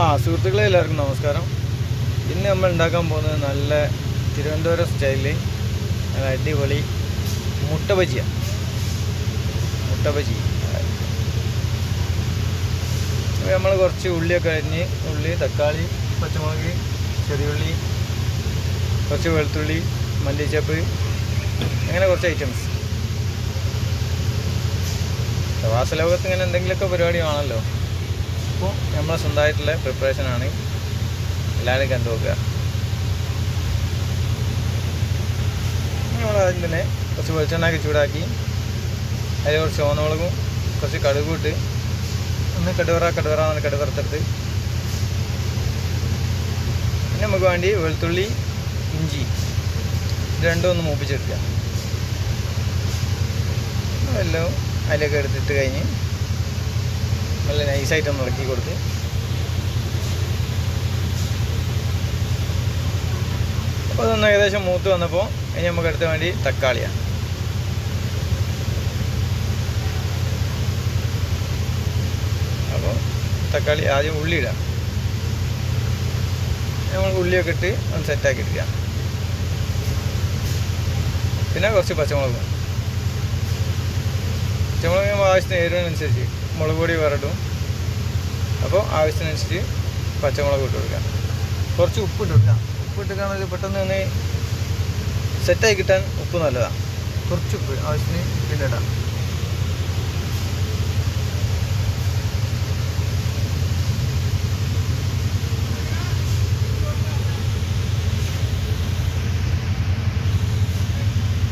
ആ സുഹൃത്തുക്കളെ എല്ലാവർക്കും നമസ്കാരം. ഇന്ന് നമ്മൾ ഉണ്ടാക്കാൻ പോകുന്നത് നല്ല തിരുവനന്തപുരം സ്റ്റൈലിൽ നല്ല അടിപൊളി മുട്ട ഭജിയാണ് മുട്ട ബജി. നമ്മൾ കുറച്ച് ഉള്ളിയൊക്കെ അരിഞ്ഞ് ഉള്ളി തക്കാളി പച്ചമുളക് ചെറിയുള്ളി കുറച്ച് വെളുത്തുള്ളി മല്ലിച്ചപ്പ് അങ്ങനെ കുറച്ച് ഐറ്റംസ് പ്രവാസലോകത്ത് ഇങ്ങനെ എന്തെങ്കിലുമൊക്കെ പരിപാടി ആണല്ലോ അപ്പോൾ നമ്മളെ സ്വന്തമായിട്ടുള്ള പ്രിപ്പറേഷനാണ് എല്ലാവരും കണ്ടു നോക്കുക നമ്മൾ ആദ്യം തന്നെ കുറച്ച് വെളിച്ചെണ്ണയൊക്കെ ചൂടാക്കി അതിൽ കുറച്ച് ചുവന്നമുളകും കുറച്ച് കടുകും ഇട്ട് ഒന്ന് കടുവറ കടുവറ എന്ന് കടുവറുത്തെടുത്ത് പിന്നെ നമുക്ക് വേണ്ടി വെളുത്തുള്ളി ഇഞ്ചി രണ്ടും ഒന്ന് മൂപ്പിച്ചെടുക്കുക. എല്ലാം അതിലൊക്കെ എടുത്തിട്ട് കഴിഞ്ഞ് നല്ല നൈസായിട്ടൊന്ന് ഇളക്കി കൊടുത്ത്. അപ്പോൾ അതൊന്ന് ഏകദേശം മൂത്ത് വന്നപ്പോൾ ഇനി നമുക്ക് എടുത്ത വേണ്ടി തക്കാളിയാണ്. അപ്പോൾ തക്കാളി ആദ്യം ഉള്ളി ഇടാം. നമ്മൾ ഉള്ളിയൊക്കെ ഇട്ട് ഒന്ന് സെറ്റാക്കി എടുക്കുക. പിന്നെ കുറച്ച് പച്ചമുളകും. പച്ചമുളക് ആവശ്യത്തിന് എരിവിനനുസരിച്ച് മുളക് പൊടി വരട്ടും. അപ്പോൾ ആവശ്യത്തിനനുസരിച്ച് പച്ചമുളക് ഇട്ട് കൊടുക്കാം. കുറച്ച് ഉപ്പ് ഇട്ട് കൊടുക്കാം. ഉപ്പ് ഇട്ട് കാണാൻ പെട്ടെന്ന് ഒന്ന് സെറ്റായി കിട്ടാൻ ഉപ്പ് നല്ലതാണ് കുറച്ച് ഉപ്പ് ആവശ്യത്തിന് പിന്നെ ഇടാം.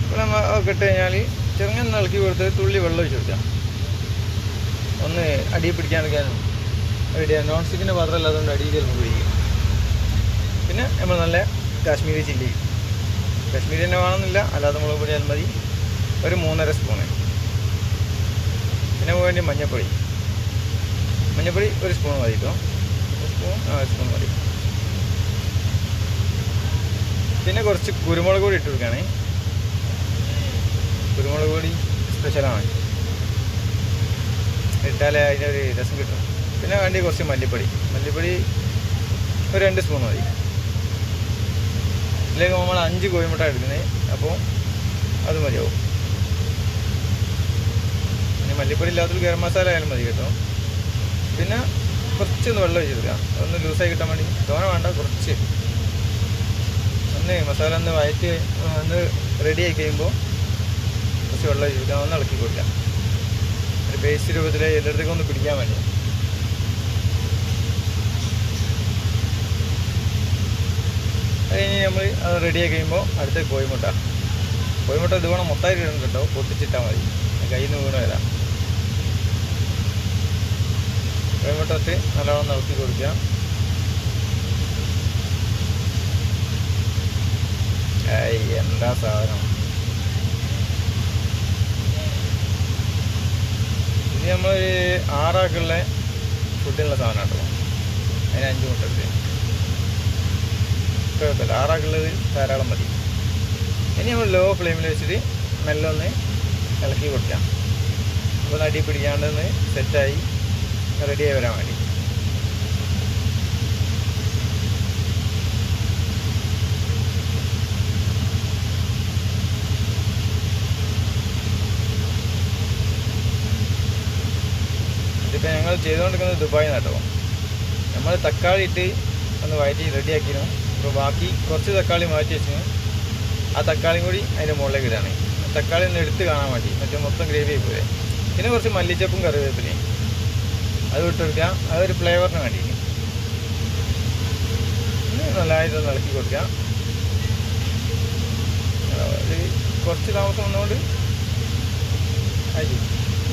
ഇപ്പോൾ നമ്മൾ ഒക്കെ ഇട്ട് കഴിഞ്ഞാൽ ചെറുങ്ങനെ ഇളക്കി കൊടുത്ത് തുള്ളി വെള്ളം ഒഴിച്ച് കൊടുക്കാം. ഒന്ന് അടിയിൽ പിടിക്കാനൊക്കെയാനും റെഡിയാണ് നോൺ സ്റ്റിക്കിന്റെ പാത്രമല്ല അതുകൊണ്ട് അടിയിൽ ചിലപ്പോൾ പിടിക്കും. പിന്നെ നമ്മൾ നല്ല കാശ്മീരി ചില്ലി. കാശ്മീരി തന്നെ വേണമെന്നില്ല. അല്ലാതെ മുളക് പൊടിയാൽ മതി. ഒരു മൂന്നര സ്പൂണ് പിന്നെ വേണ്ടി മഞ്ഞൾപ്പൊടി മഞ്ഞൾപ്പൊടി ഒരു സ്പൂൺ മതി കേട്ടോ സ്പൂൺ ആ സ്പൂൺ മതി. പിന്നെ കുറച്ച് കുരുമുളക് പൊടി ഇട്ട് കൊടുക്കുകയാണേ. കുരുമുളക് പൊടി സ്പെഷ്യലാണ് ഇട്ടാലേ അതിനൊരു രസം കിട്ടും. പിന്നെ വേണ്ടി കുറച്ച് മല്ലിപ്പൊടി. മല്ലിപ്പൊടി ഒരു രണ്ട് സ്പൂൺ മതി. ഇതിലേക്ക് നമ്മൾ അഞ്ച് കോഴിമുട്ട എടുക്കുന്നത്. അപ്പോൾ അത് മതിയാവും. പിന്നെ മല്ലിപ്പൊടി ഇല്ലാത്തൊരു ഗരം മസാല ആയാലും മതി കേട്ടോ. പിന്നെ കുറച്ചൊന്ന് വെള്ളം ഒഴിച്ചെടുക്കുക അതൊന്ന് ലൂസായി കിട്ടാൻ വേണ്ടി. തോന വേണ്ട കുറച്ച്. ഒന്ന് മസാല ഒന്ന് വയറ്റി ഒന്ന് റെഡി ആയി കഴിയുമ്പോൾ കുറച്ച് വെള്ളം ഒഴിച്ചെടുക്കുക ഒന്ന് ഇളക്കി കൊടുക്കാം ഒരു പേസ്റ്റ് രൂപത്തിൽ എല്ലായിടത്തേക്കും ഒന്ന് പിടിക്കാൻ വേണ്ടി. കഴിഞ്ഞ് നമ്മൾ അത് റെഡിയാക്കി കഴിയുമ്പോൾ അടുത്ത കോയിമുട്ട കോയിമുട്ട ഇത് വേണം മൊത്തമായിട്ട് ഇടണം കേട്ടോ പൊട്ടിച്ചിട്ടാൽ മതി കയ്യിൽ നിന്ന് വീണ് വരാം. കോയിമുട്ട ഇട്ട് നല്ലോണം നിർത്തി കൊടുക്കാം എന്താ സാധനം? ഇത് നമ്മൾ ആറാക്കുള്ള ഫുഡിനുള്ള സാധനം കേട്ടോ അതിന് അഞ്ച് മുട്ട കുഴപ്പമില്ല. ആറാക്കുള്ളത് ധാരാളം മതി. ഇനി നമ്മൾ ലോ ഫ്ലെയിമിൽ വെച്ചിട്ട് മെല്ലെ ഒന്ന് ഇളക്കി കൊടുക്കാം. അപ്പോൾ അടി പിടിക്കാണ്ടെന്ന് സെറ്റായി റെഡിയായി വരാൻ വേണ്ടി. ചെയ്തുകൊണ്ടിരിക്കുന്നത് ദുബായിൽ നിന്നാട്ടോ നമ്മൾ തക്കാളി ഇട്ട് ഒന്ന് വയറ്റി റെഡിയാക്കിയിരുന്നു അപ്പോൾ ബാക്കി കുറച്ച് തക്കാളി മാറ്റി വെച്ചു ആ തക്കാളി കൂടി അതിന്റെ മുകളിലേക്ക് ഇടാണ്. തക്കാളി ഒന്ന് എടുത്ത് കാണാൻ വേണ്ടി. മറ്റേ മൊത്തം ഗ്രേവി പോലെ പിന്നെ കുറച്ച് മല്ലിച്ചപ്പും കറിവേപ്പിലയും. അത് വിട്ടെടുക്കുക അതൊരു ഫ്ലേവറിന് വേണ്ടിയിട്ട്. നല്ലതായിട്ട് ഇളക്കി കൊടുക്കുക കുറച്ച് താമസം വന്നുകൊണ്ട് ആയി.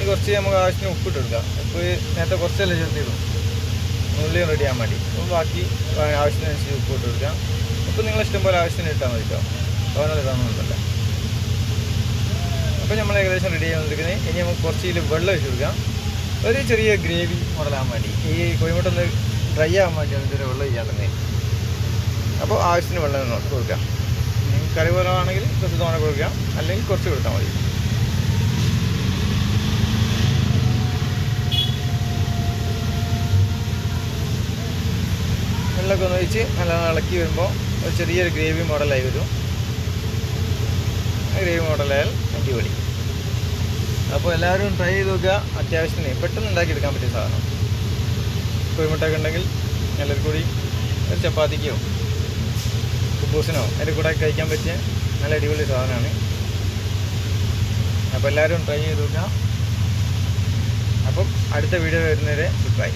ഇനി കുറച്ച് നമുക്ക് ആവശ്യത്തിന് ഉപ്പിട്ട് കൊടുക്കാം. ഉപ്പ് നേരത്തെ കുറച്ചല്ലേ ചേർത്തിടും ഉള്ളിയും റെഡി ആകാൻ വേണ്ടി. അപ്പോൾ ബാക്കി ആവശ്യത്തിനനുസരിച്ച് ഉപ്പ് ഇട്ട് കൊടുക്കാം. ഉപ്പ് നിങ്ങൾ ഇഷ്ടം പോലെ ആവശ്യത്തിന് ഇട്ടാൽ മതി കേട്ടോ തോന്നുന്നത് ഇതാണെന്നല്ല അപ്പോൾ നമ്മൾ ഏകദേശം റെഡി ആയി വന്നിരിക്കുന്നത് ഇനി നമുക്ക് കുറച്ച് ഇതിൽ വെള്ളം ഒഴിച്ച് കൊടുക്കാം. ഒരു ചെറിയ ഗ്രേവി മോഡലാകാൻ വേണ്ടി. ഈ കോഴിമുട്ട ഒന്ന് ഡ്രൈ ആകാൻ അതിന്റെ ഒരു വെള്ളം തന്നെ അപ്പോൾ ആവശ്യത്തിന് വെള്ളം കൊടുക്കാം. കറി പോലെ ആണെങ്കിൽ കുറച്ച് തോനെ കൊടുക്കാം. അല്ലെങ്കിൽ കുറച്ച് കൊടുത്താൽ മതി. വെള്ളമൊക്കെ ഒന്ന് ഒഴിച്ച് നല്ലോണം ഇളക്കി വരുമ്പോൾ ഒരു ചെറിയൊരു ഗ്രേവി മോഡലായി വരും. ഗ്രേവി മോഡലായാൽ അടിപൊളി. അപ്പോൾ എല്ലാവരും ട്രൈ ചെയ്ത് നോക്കുക. അത്യാവശ്യത്തിന് പെട്ടെന്ന് ഉണ്ടാക്കിയെടുക്കാൻ പറ്റിയ സാധനം. കോഴിമുട്ടൊക്കെ ഉണ്ടെങ്കിൽ എല്ലാവർക്കും കൂടി ഒരു ചപ്പാത്തിക്കോ കുബൂസിനോ അതിന്റെ കൂടെ കഴിക്കാൻ പറ്റിയ നല്ല അടിപൊളി സാധനമാണ്. അപ്പോൾ എല്ലാവരും ട്രൈ ചെയ്ത് നോക്കുക. അപ്പം അടുത്ത വീഡിയോ വരുന്നവരെ ഗുഡ് ബൈ